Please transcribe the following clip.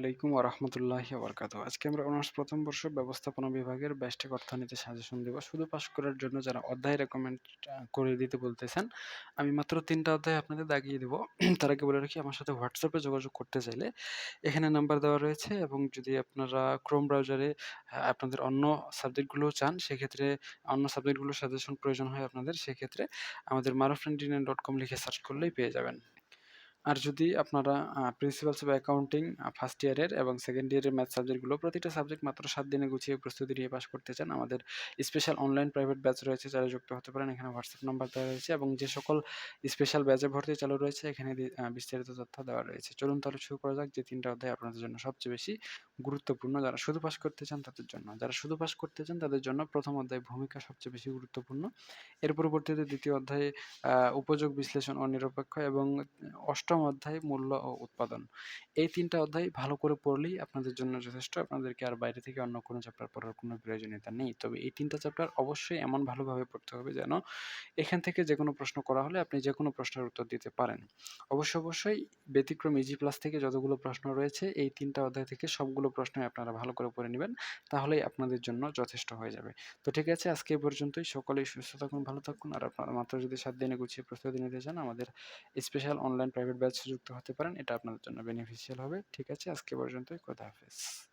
আলাইকুম ওরহমতুল্লাহি ওবরকাত আজকে আমরা অনার্স প্রথম বর্ষ ব্যবস্থাপনা বিভাগের ব্যষ্টিক অর্থনীতি সাজেশন দেব। শুধু পাস করার জন্য যারা অধ্যায় রেকমেন্ড করে দিতে বলতেছেন, আমি মাত্র তিনটা অধ্যায় আপনাদের দাগিয়ে দেবো। তার আগে বলে রাখি, আমার সাথে হোয়াটসঅ্যাপে যোগাযোগ করতে চাইলে এখানে নাম্বার দেওয়া রয়েছে এবং যদি আপনারা ক্রোম ব্রাউজারে আপনাদের অন্য সাবজেক্টগুলো চান, সেক্ষেত্রে অন্য সাবজেক্টগুলো সাজেশন প্রয়োজন হয় আপনাদের, সেক্ষেত্রে আমাদের মারফ্রেন্ডিন ডট কম লিখে সার্চ করলেই পেয়ে যাবেন। আর যদি আপনারা প্রিন্সিপালস অফ অ্যাকাউন্টিং ফার্স্ট ইয়ারের এবং সেকেন্ড ইয়ারের ম্যাথ সাবজেক্টগুলো প্রতিটা সাবজেক্ট মাত্র সাত দিনে গুছিয়ে প্রস্তুতি নিয়ে পাশ করতে চান, আমাদের স্পেশাল অনলাইন প্রাইভেট ব্যাচ রয়েছে যারা যুক্ত হতে পারেন, এখানে হোয়াটসঅ্যাপ নাম্বার দেওয়া রয়েছে এবং যে সকল স্পেশাল ব্যাচে ভর্তি চালু রয়েছে, এখানে বিস্তারিত তথ্য দেওয়া রয়েছে। চলুন তাহলে শুরু করা যাক যে তিনটা অধ্যায় আপনাদের জন্য সবচেয়ে বেশি গুরুত্বপূর্ণ। যারা শুধু পাস করতে চান তাদের জন্য। যারা শুধু পাস করতে চান তাদের জন্য প্রথম অধ্যায় ভূমিকা সবচেয়ে বেশি গুরুত্বপূর্ণ। এর পরবর্তীতে দ্বিতীয় অধ্যায়ে উপযোগ বিশ্লেষণ ও নিরপেক্ষ এবং অষ্টম অধ্যায় মূল্য ও উৎপাদন। এই তিনটা অধ্যায় ভালো করে পড়লেই আপনাদের জন্য যথেষ্ট। আপনাদেরকে আর বাইরে থেকে অন্য কোনো চ্যাপ্টার পড়ার কোনো প্রয়োজনীয়তা নেই। তবে এই তিনটা চ্যাপ্টার অবশ্যই এমন ভালোভাবে পড়তে হবে যেন এখান থেকে যে কোনো প্রশ্ন করা হলে আপনি যে কোনো প্রশ্নের উত্তর দিতে পারেন। অবশ্য অবশ্যই ব্যতিক্রম ইজি প্লাস থেকে যতগুলো প্রশ্ন রয়েছে, এই তিনটা অধ্যায় থেকে সবগুলো প্রশ্নই আপনারা ভালো করে পড়ে নেবেন, তাহলেই আপনাদের জন্য যথেষ্ট হয়ে যাবে। তো ঠিক আছে, আজকে পর্যন্তই। সকলেই সুস্থ থাকুন, ভালো থাকুন। আর আপনারা মাত্র যদি সাত দিনে গুছিয়ে প্রস্তুতি নিতে চান, আমাদের স্পেশাল অনলাইন প্রাইভেট ব্যাচ যুক্ত হতে পারেন। এটা আপনাদের জন্য বেনিফিশিয়াল হবে। ঠিক আছে, আজকে পর্যন্তই। কথা হাফেজ।